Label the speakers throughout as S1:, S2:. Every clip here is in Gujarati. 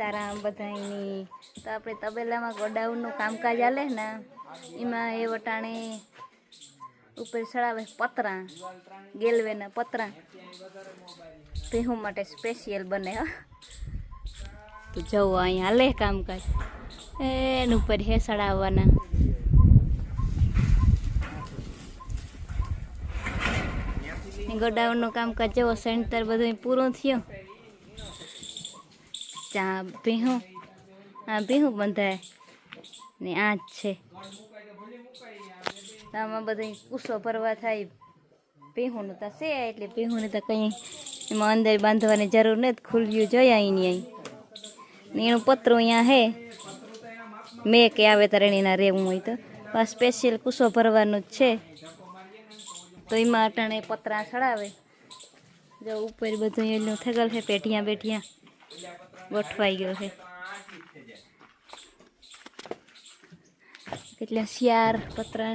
S1: સીતારામ બધાની તો આપણે તબેલામાં ગોડાઉનનું કામકાજ હાલે ને, એમાં એ વટાણે ઉપર ચડાવે પતરા ગેલવેના પતરા. ભેહું માટે સ્પેશિયલ બને તો જવો અહીંયા, હાલે કામકાજ. એનું ઉપર હે ચડાવવાના. ગોડાઉનનું કામકાજ, જેવો, સેન્ટર બધું પૂરું થયું. ચા ભીહું, આ ભીહું બંધાય ને આ જ છે. આમાં બધા કુસો ભરવા થાય, ભીહુંનું તો છે એટલે ભીહુંને તો કંઈ એમાં અંદર બાંધવાની જરૂર નથી, ખુલ્યું જોયા અહીં અહીં. ને એનું પતરું અહીંયા હે, મેં કે આવે તરણીના રહેવું હોય તો. આ સ્પેશિયલ કુસો ભરવાનું જ છે. તો એમાં અટાણે પતરા ચડાવે. જો ઉપર બધું એનું થગલ છે પેઠિયા બેઠિયા ગોઠવાઈ ગયો છે. કેટલા શિયાર પતરા,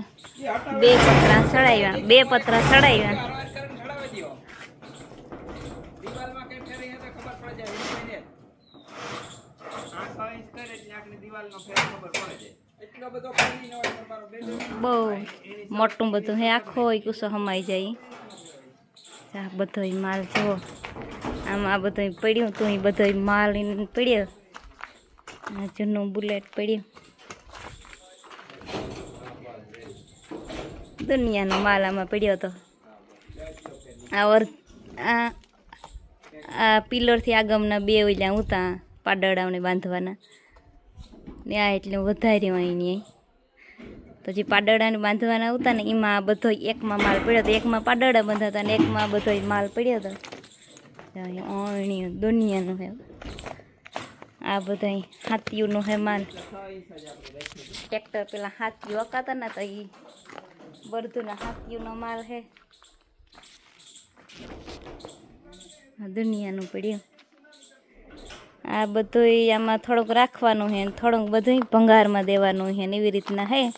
S1: બે પતરા ચડાવ્યા, બે પતરા ચડાવ્યા.
S2: દિવાલમાં કઈ ફેરી હે તો ખબર પડે જાય આંખ આવીશ કરે એટલે આખની દિવાલનો ફેર ખબર પડે જાય એટલો બધો પાણી ન હોય તમારો બે
S1: બહુ મોટું બધું હે, આખો કુસો હમાઈ જાય. આ બધો માલ જુઓ. આમાં આ બધું પડ્યું હતું એ બધો માલ પડ્યો. આ જૂનું બુલેટ પડ્યું. દુનિયાનો માલ આમાં પડ્યો હતો આ વર આ આ પિલરથી આગમના બે ઓલ્યા ઉતા પાડડાઓને બાંધવાના. ને આ એટલે વધાર્યો અહીંની પછી પાડડાને બાંધવાના હતા ને એમાં બધો એકમાં માલ પડ્યો હતો એકમાં પાડડા બંધાતા ને એકમાં બધો માલ પડ્યો હતો અણી, દુનિયાનું હે. આ બધા હાથીઓનું હે માન. ટ્રેક્ટર પેલા હાથીઓ અકાતા ને તો એ બરધુના હાથીઓનો માલ હે. દુનિયાનું પડ્યું. આ બધું આમાં થોડુંક રાખવાનું છે થોડુંક બધું ભંગારમાં દેવાનું છે એવી રીતના હે.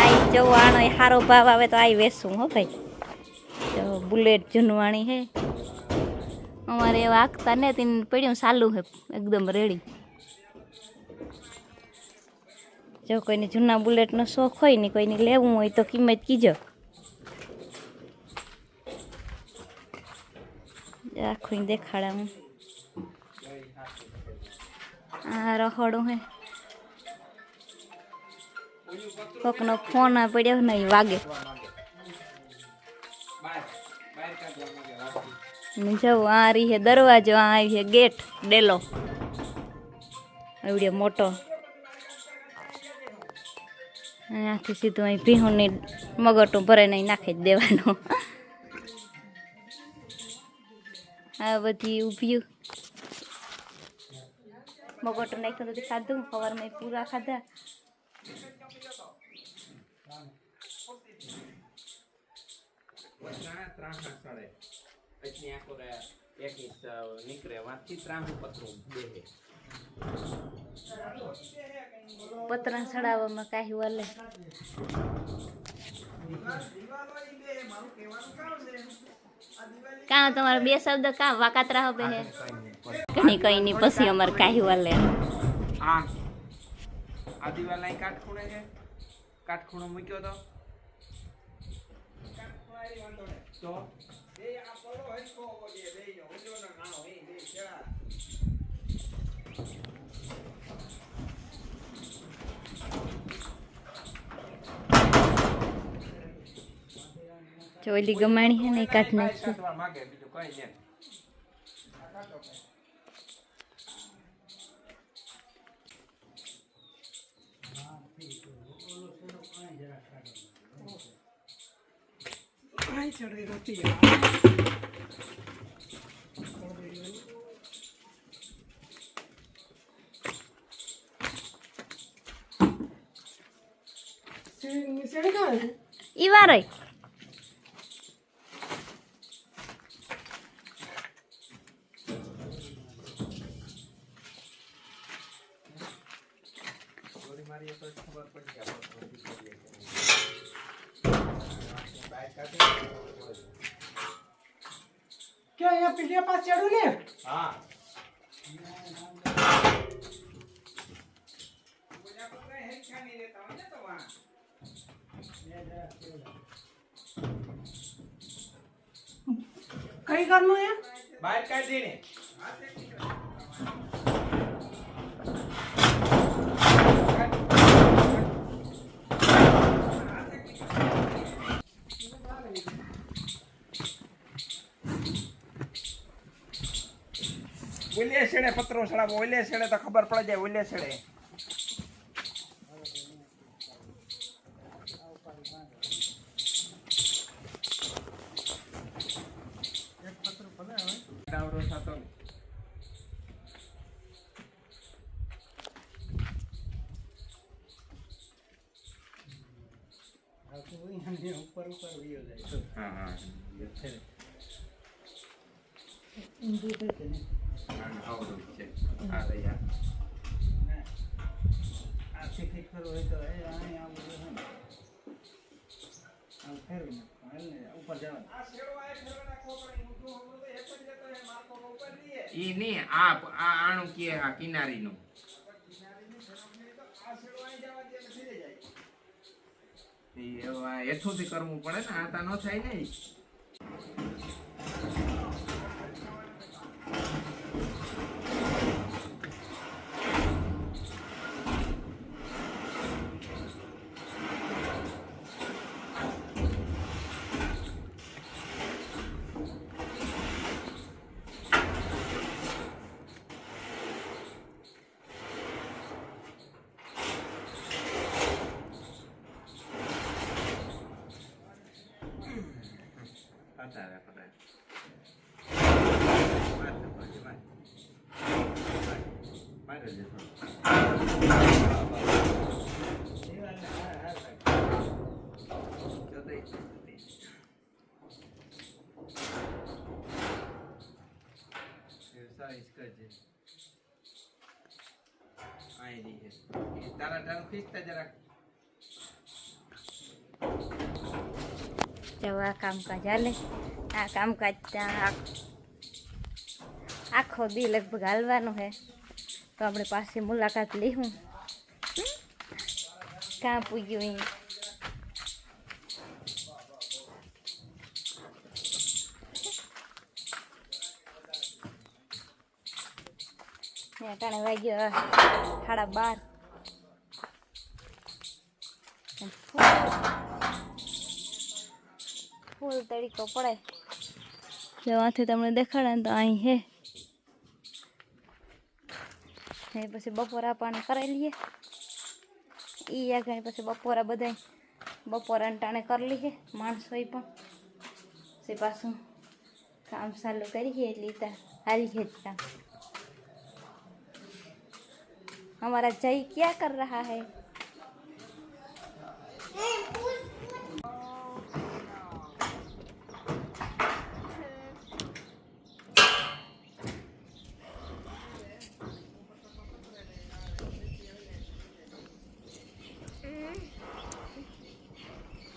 S1: આ જવું, આનો સારો ભાવ આવે તો આ વેસું હો ભાઈ. બુલેટ જૂનવાણી હે. અમારે એવા આખતા ને તેને પડ્યું ચાલુ હે, એકદમ રેડી જો કોઈને જૂના બુલેટનો શોખ હોય ને કોઈને લેવું હોય તો કિંમત કીજો. આખું દેખાડા હું આ રહોડું હે. કોકનો ફોન પડ્યો નહીં વાગે.
S2: રાખી
S1: ને જવું, આ રહી છે, દરવાજો, આ આવી છે, ગેટ, ડેલો. આવડ્યો મોટો. અહીંયાથી સીધું અહીં ભીહુંની મગટું ભરાઈને અહીં નાખી જ દેવાનું. આ બધી ઊભી. મગટું નાખ્યું તો ખાધું સવારમાં પૂરા ખાધા.
S2: હાથ સડે. પછી આખો રે એક ઇંચ અ, નીકળે. વાંચી ત્રાહું પતરું બેહે
S1: પતરા ચડાવવામાં કાંઈ વલે. કાં તમારા બે શબ્દ કાં વાકાતરા હવે હે? કઈ કઈ ની પછી અમારે કાંઈ વલે.
S2: આ આ દિવાલ અહીં કાટખૂણે છે? કાટખૂણો મૂક્યો તો? તો?
S1: ચોલી ગમાણી હે ને કાઢ નાખી.
S2: કાટવા માંગે બીજું કઈ નહીં
S1: ઈ વાર
S2: ગોળી મારીએ તો જ ખબર પડી જાય કે
S3: અહીંયા પીડીએ પાસ ચડું ને
S2: હા.
S3: કઈ ઘરનું એ
S2: બહાર કાઢી ને ઓલે છેડે પત્રો સડાવો ઓલે છેડે તો ખબર પડે જાય ઓલે છેડે. ડાવરો થતો
S3: ઉપર ઉપર વયો જાય
S2: હા. હા
S3: ને
S2: હા, આવડું જ છે આ રહી આ.
S3: આ ખરું હોય તો એ અહીં
S2: ઈ આ આ આણું કે આ કિનારીનું નું હવે એથું હેઠુંથી કરવું પડે ને આ તા ન થાય ને
S1: આ કામકાજ હાલે. આ કામકાજ આખો દી લગભગ હાલવાનું છે. તો આપણે પાસે મુલાકાત લેવું કાં પૂગ્યું અહીં અટાણે ટાણે વાગ્યો સાડા બાર. ફૂલ તરીકો પડે. જેવાથી તમને દેખાડે તો અહીં હે. એ પછી બપોરા પાણી કરાવી લઈએ એ આગળ પછી બપોરા બધા બપોરા ટાણે કરી લઈએ માણસો ઈ પણ પછી પાછું કામ ચાલુ કરીએ એટલે ત્યાં હાલીએ જ કામ हमारा जय क्या कर रहा है